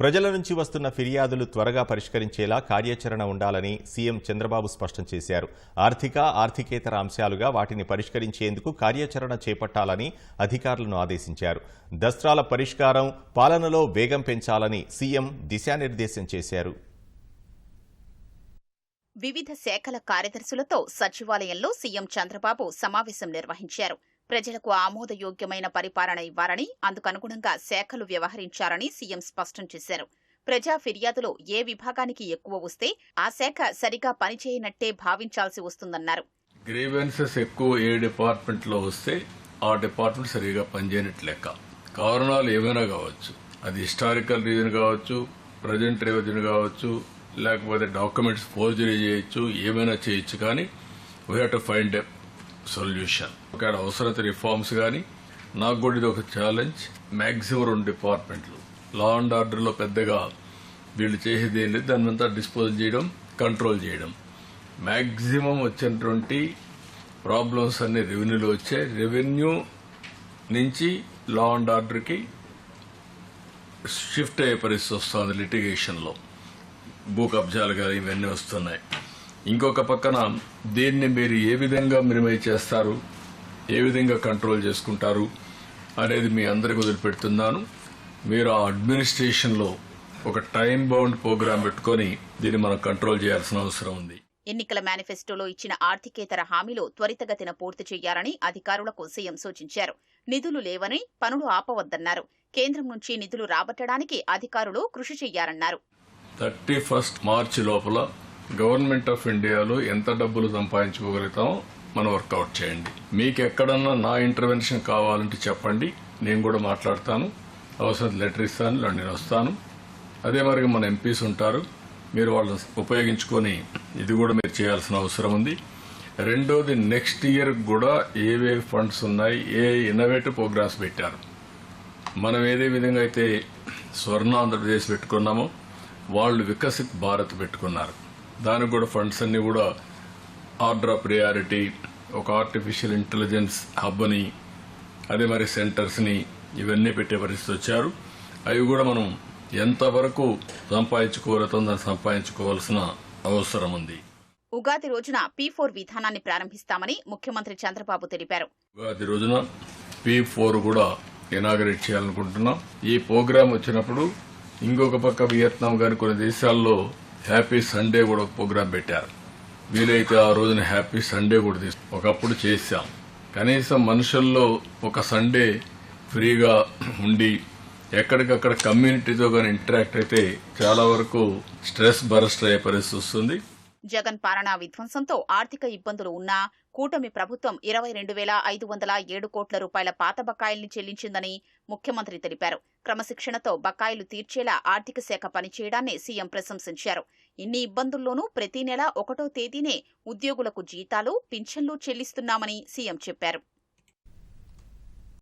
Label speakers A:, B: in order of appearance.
A: ప్రజల నుంచి వస్తున్న ఫిర్యాదులు త్వరగా పరిష్కరించేలా కార్యాచరణ ఉండాలని సీఎం చంద్రబాబు స్పష్టం చేశారు. ఆర్థిక ఆర్థికేతర అంశాలుగా వాటిని పరిష్కరించేందుకు కార్యాచరణ చేపట్టాలని అధికారులను ఆదేశించారు. దస్త్రాల పరిష్కారం పాలనలో వేగం పెంచాలని సీఎం దిశానిర్దేశం చేశారు.
B: వివిధ శాఖల కార్యదర్శులతో సచివాలయంలో సీఎం చంద్రబాబు సమావేశం నిర్వహించారు. ప్రజలకు ఆమోదయోగ్యమైన పరిపాలన ఇవ్వాలని అందుకనుగుణంగా శాఖలు వ్యవహరించారని సీఎం స్పష్టం చేశారు. ప్రజా ఫిర్యాదులో ఏ విభాగానికి ఎక్కువ వస్తే ఆ శాఖ సరిగా పనిచేయనట్టే భావించాల్సి వస్తుందన్నారు.
C: గ్రీవెన్సెస్ ఎక్కువ ఏ డిపార్ట్మెంట్లో వస్తే ఆ డిపార్ట్మెంట్ సరిగా పనిచేయనట్టు లెక్క. కారణాలు ఏమైనా కావచ్చు. అది హిస్టారికల్ రీజన్ కావచ్చు ప్రజెంట్ రీజన్ కావచ్చు లేకపోతే డాక్యుమెంట్స్ ఫోర్జరీ చేయొచ్చు ఏమైనా చేయొచ్చు కానీ we have to find solution. ఒకవేళ అవసరత రిఫార్మ్స్ కానీ నాకు కూడా ఇది ఒక ఛాలెంజ్ మ్యాక్సిమం రెండు డిపార్ట్మెంట్లు లా అండ్ ఆర్డర్లో పెద్దగా వీళ్ళు చేసేది ఏం లేదు. దాని అంతా డిస్పోజ్ చేయడం కంట్రోల్ చేయడం. మ్యాక్సిమం వచ్చినటువంటి ప్రాబ్లమ్స్ అన్ని రెవెన్యూలో వచ్చాయి రెవెన్యూ నుంచి లా అండ్ ఆర్డర్కి షిఫ్ట్ అయ్యే పరిస్థితి వస్తుంది లిటిగేషన్లో భూ కబ్జాలు కానీ ఇవన్నీ వస్తున్నాయి. ఇంకొక పక్కన దీన్ని మీరు ఏ విధంగా మినిమైజ్ చేస్తారు ఏ విధంగా కంట్రోల్ చేసుకుంటారు అనేది మీ అందరికి వదిలిపెడుతున్నాను. మీరు ఆ అడ్మినిస్ట్రేషన్లో ఒక టైం బౌండ్ ప్రోగ్రాం పెట్టుకొని దీన్ని మనం కంట్రోల్ చేయాల్సిన అవసరం ఉంది.
B: ఎన్నికల మేనిఫెస్టోలో ఇచ్చిన ఆర్థికేతర హామీలు త్వరితగతిన పూర్తి చేయాలని అధికారులకు సీఎం సూచించారు. నిధులు లేవని పనులు ఆపవద్దన్నారు. కేంద్రం నుంచి నిధులు రాబట్టడానికి అధికారులు కృషి చెయ్యాలన్నారు
C: థర్టీ ఫస్ట్ మార్చి లోపల గవర్నమెంట్ ఆఫ్ ఇండియాలో ఎంత డబ్బులు సంపాదించుకోగలుగుతాం మనం వర్కౌట్ చేయండి. మీకు ఎక్కడన్నా నా ఇంటర్వెన్షన్ కావాలంటే చెప్పండి. నేను కూడా మాట్లాడతాను. అవసరం లెటర్ ఇస్తాను నేను వస్తాను. అదే మరి మన ఎంపీస్ ఉంటారు. మీరు వాళ్ళని ఉపయోగించుకొని ఇది కూడా మీరు చేయాల్సిన అవసరం ఉంది. రెండోది నెక్స్ట్ ఇయర్ కూడా ఏవే ఫండ్స్ ఉన్నాయి ఏ ఇన్నోవేటివ్ ప్రోగ్రామ్స్ పెట్టారు. మనం ఏదే విధంగా అయితే స్వర్ణ ఆంధ్రప్రదేశ్ పెట్టుకున్నామో వాళ్ళు వికసిత్ భారత్ పెట్టుకున్నారు. దానికి కూడా ఫండ్స్ అన్ని కూడా ఆర్డర్ ఆఫ్ ప్రియారిటీ ఒక ఆర్టిఫిషియల్ ఇంటెలిజెన్స్ హబ్ని అదే మరి సెంటర్స్ని ఇవన్నీ పెట్టే పరిస్థితి వచ్చారు. అవి కూడా మనం ఎంతవరకు సంపాదించుకోగలుగుతాం దాన్ని సంపాదించుకోవాల్సిన అవసరం ఉంది.
B: ఉగాది రోజున పీ ఫోర్ విధానాన్ని ప్రారంభిస్తామని ముఖ్యమంత్రి చంద్రబాబు తెలిపారు.
C: ఉగాది రోజున పీ ఫోర్ కూడా ఇనాగరేట్ చేయాలనుకుంటున్నాం. ఈ ప్రోగ్రాం వచ్చినప్పుడు ఇంకొక పక్క వియత్నాం గాని కొన్ని దేశాల్లో హ్యాపీ సండే కూడా ఒక ప్రోగ్రాం పెట్టారు. వీలైతే ఆ రోజున హ్యాపీ సండే కూడా తీసు ఒకప్పుడు చేశాం. కనీసం మనుషుల్లో ఒక సండే ఫ్రీగా ఉండి ఎక్కడికక్కడ కమ్యూనిటీతో కానీ ఇంటరాక్ట్ అయితే చాలా వరకు స్ట్రెస్ బరస్ట్ అయ్యే పరిస్థితి వస్తుంది.
B: జగన్ పాలనా విధ్వంసంతో ఆర్థిక ఇబ్బందులు ఉన్నా కూటమి ప్రభుత్వం ఇరవై రెండు వేల ఐదు వందల ఏడు కోట్ల రూపాయల పాత బకాయిల్ని చెల్లించిందని ముఖ్యమంత్రి తెలిపారు. క్రమశిక్షణతో బకాయిలు తీర్చేలా ఆర్థిక శాఖ పనిచేయడాన్ని సీఎం ప్రశంసించారు. ఇన్ని ఇబ్బందుల్లోనూ ప్రతి నెల ఒకటో తేదీనే ఉద్యోగులకు జీతాలు పింఛన్లు చెల్లిస్తున్నామని సీఎం చెప్పారు.